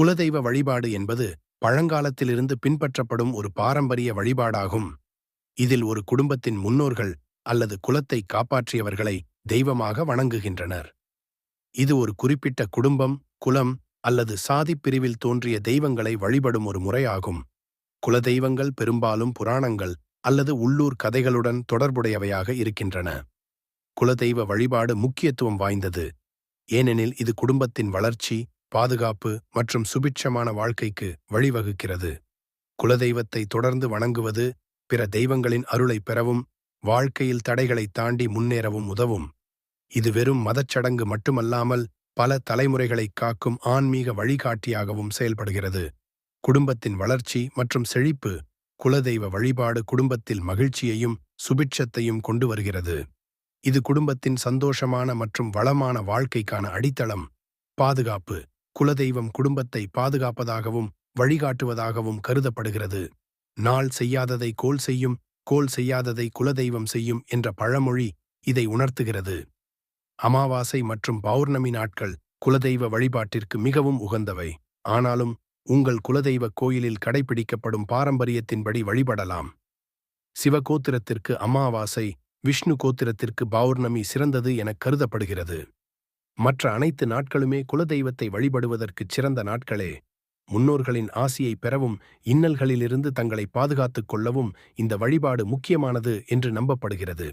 குலதெய்வ வழிபாடு என்பது பழங்காலத்திலிருந்து பின்பற்றப்படும் ஒரு பாரம்பரிய வழிபாடாகும். இதில் ஒரு குடும்பத்தின் முன்னோர்கள் அல்லது குலத்தை காப்பாற்றியவர்களை தெய்வமாக வணங்குகின்றனர். இது ஒரு குறிப்பிட்ட குடும்பம் குலம் அல்லது சாதிப் பிரிவில் தோன்றிய தெய்வங்களை வழிபடும் ஒரு முறையாகும். குலதெய்வங்கள் பெரும்பாலும் புராணங்கள் அல்லது உள்ளூர் கதைகளுடன் தொடர்புடையவையாக இருக்கின்றன. குலதெய்வ வழிபாடு முக்கியத்துவம் வாய்ந்தது. ஏனெனில் இது குடும்பத்தின் வளர்ச்சி பாதுகாப்பு மற்றும் சுபிட்சமான வாழ்க்கைக்கு வழிவகுக்கிறது. குலதெய்வத்தை தொடர்ந்து வணங்குவது பிற தெய்வங்களின் அருளை பெறவும் வாழ்க்கையில் தடைகளை தாண்டி முன்னேறவும் உதவும். இது வெறும் மதச்சடங்கு மட்டுமல்லாமல் பல தலைமுறைகளை காக்கும் ஆன்மீக வழிகாட்டியாகவும் செயல்படுகிறது. குடும்பத்தின் வளர்ச்சி மற்றும் செழிப்பு குலதெய்வ வழிபாடு குடும்பத்தில் மகிழ்ச்சியையும் சுபிட்சத்தையும் கொண்டு வருகிறது. இது குடும்பத்தின் சந்தோஷமான மற்றும் வளமான வாழ்க்கைக்கான அடித்தளம். பாதுகாப்பு குலதெய்வம் குடும்பத்தை பாதுகாப்பதாகவும் வழிகாட்டுவதாகவும் கருதப்படுகிறது. நாள் செய்யாததை கோல் செய்யும் கோல் செய்யாததை குலதெய்வம் செய்யும் என்ற பழமொழி இதை உணர்த்துகிறது. அமாவாசை மற்றும் பௌர்ணமி நாட்கள் குலதெய்வ வழிபாட்டிற்கு மிகவும் உகந்தவை. ஆனாலும் உங்கள் குலதெய்வ கோயிலில் கடைபிடிக்கப்படும் பாரம்பரியத்தின்படி வழிபடலாம். சிவகோத்திரத்திற்கு அமாவாசை விஷ்ணு கோத்திரத்திற்கு பௌர்ணமி சிறந்தது எனக் கருதப்படுகிறது. மற்ற அனைத்து நாட்களுமே குலதெய்வத்தை வழிபடுவதற்குச் சிறந்த நாட்களே. முன்னோர்களின் ஆசியை பெறவும் இன்னல்களிலிருந்து தங்களை பாதுகாத்துக் கொள்ளவும் இந்த வழிபாடு முக்கியமானது என்று நம்பப்படுகிறது.